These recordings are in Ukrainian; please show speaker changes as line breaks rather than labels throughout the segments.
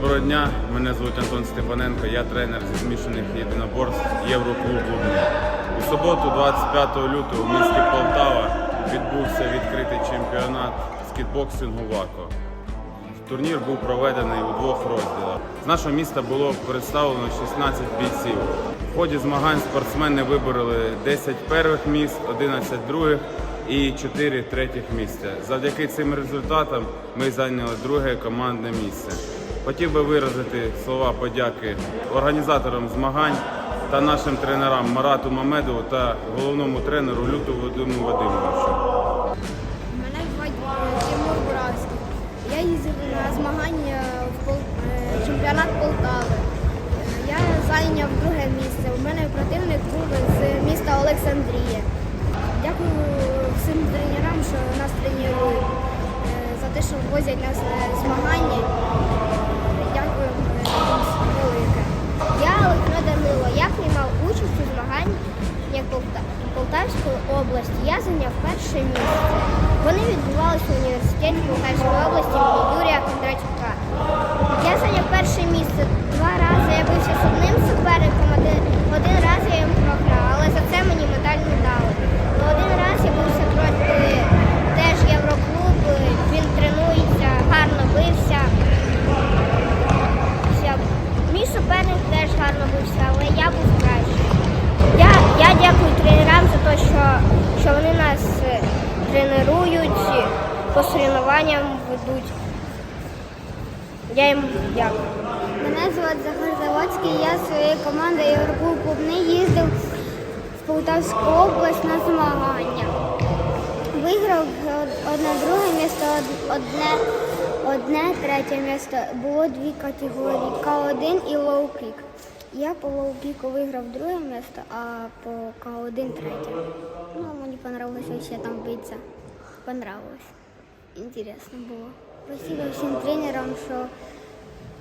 доброго дня. Мене звуть Антон Степаненко, я тренер зі змішаних єдиноборств Євроклуб Лубни. У суботу, 25 лютого, в місті Полтава відбувся відкритий чемпіонат з кітбоксингу ВАКО. Турнір був проведений у двох розділах. З нашого міста було представлено 16 бійців. В ході змагань спортсмени вибороли 10 перших місць, 11 других і 4 третіх місця. Завдяки цим результатам ми зайняли друге командне місце. Хотів би виразити слова подяки організаторам змагань та нашим тренерам Марату Мамедову та головному тренеру Люту Вадиму Вадимовичу.
Мене звати Тимур Буравський. Я їздив на змагання в Пол- е, чемпіонат Полтави. Я зайняв друге місце. У мене противник був з міста Олександрія. Дякую всім тренерам, що нас тренують, е, за те, що возять нас на змагання. Полта- Полтавської області. Я зайняв перше місце. Вони відбувалися в університеті Полтавської області Юрія Кондратюка. Я зайняв перше місце. Два рази я бився з одним тренують, по соревнованням ведуть. Я їм дякую. Мене звати Захар Заводський, я своєю командою Євроклуб Клубни їздив в Полтавську область на змагання. Виграв одне друге місце, од- одне, одне третє місце. Було дві категорії К1 і лоу-кік. Я по лоу-кіку виграв друге місце, а по К1 третє. Ну, мені понравилось ще там биться. Понравилось. Інтересно було. Спасибо всім тренерам, що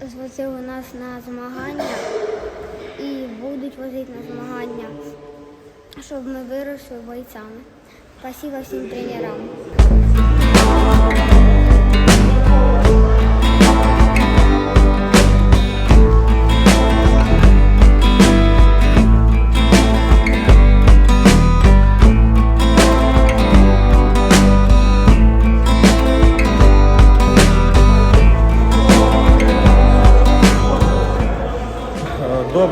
звозили нас на змагання і будуть возити на змагання, щоб ми виросли бойцями. Спасибо всім тренерам.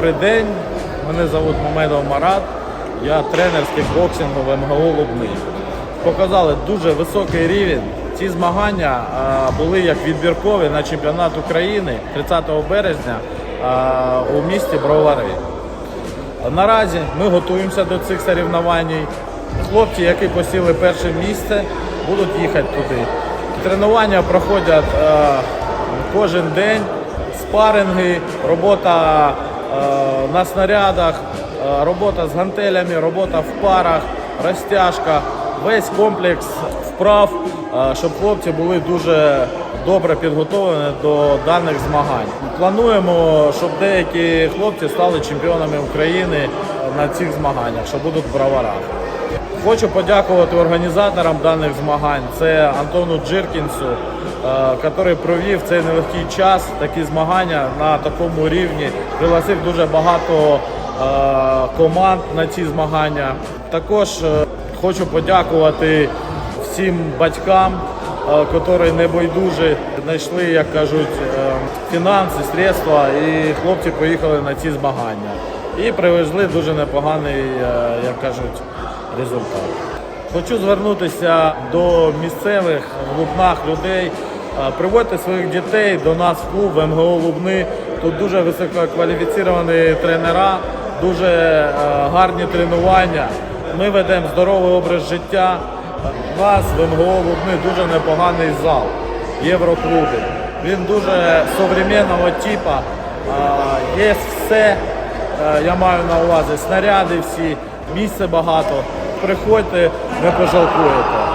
Добрий день, мене звуть Мамедов Марат, я тренер з кікбоксингу в МГУ Лубни. Показали дуже високий рівень. Ці змагання були як відбіркові на чемпіонат України 30 березня у місті Бровари. Наразі ми готуємося до цих соревнувань. Хлопці, які посіли перше місце, будуть їхати туди. Тренування проходять кожен день, спаринги, робота на снарядах, е, робота з гантелями, робота в парах, розтяжка, весь комплекс вправ, е, щоб хлопці були дуже добре підготовлені до даних змагань. Плануємо, щоб деякі хлопці стали чемпіонами України на цих змаганнях, що будуть в браварах. Хочу подякувати організаторам даних змагань. Це Антону Джиркінсу, е, який провів цей нелегкий час, такі змагання на такому рівні. Пригласив дуже багато е, команд на ці змагання. Також е, хочу подякувати всім батькам, е, які небайдужі знайшли, як кажуть, е, фінанси, средства, і хлопці поїхали на ці змагання. І привезли дуже непоганий, е, як кажуть, результат. Хочу звернутися до місцевих в Лубнах людей. Е, Приводьте своїх дітей до нас в клуб в МГО Лубни. Тут дуже висококваліфіціровані тренера, дуже е, гарні тренування. Ми ведемо здоровий образ життя. У нас в МГО Лубни дуже непоганий зал Євроклуби. Він дуже современного типу. Є все. Я маю на увазі снаряди всі, місця багато. Приходьте, не пожалкуєте.